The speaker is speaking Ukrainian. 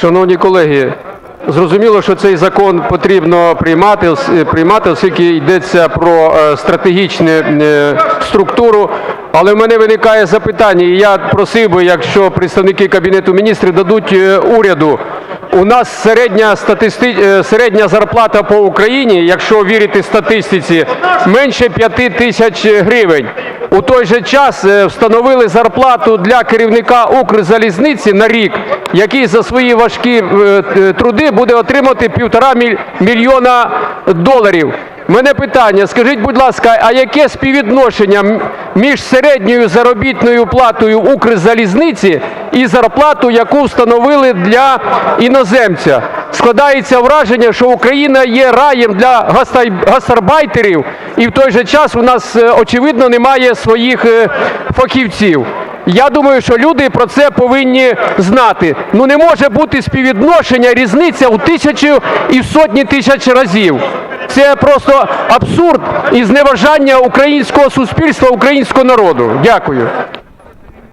Шановні колеги, зрозуміло, що цей закон потрібно приймати, приймати, оскільки йдеться про е, стратегічну е, структуру. Але в мене виникає запитання, і я просив би, якщо представники Кабінету міністрів дадуть е, уряду. У нас середня, статисти... середня зарплата по Україні, якщо вірити статистиці, менше 5 тисяч гривень. У той же час встановили зарплату для керівника Укрзалізниці на рік, який за свої важкі е, е, труди буде отримати півтора мільйона доларів. Мене питання, скажіть, будь ласка, а яке співвідношення між середньою заробітною платою Укрзалізниці і зарплату, яку встановили для іноземця? Складається враження, що Україна є раєм для гастарбайтерів, і в той же час у нас е, очевидно немає своїх фахівців. Я думаю, що люди про це повинні знати. Ну не може бути співвідношення, різниця у тисячу і в сотні тисяч разів. Це просто абсурд і зневажання українського суспільства, українського народу. Дякую.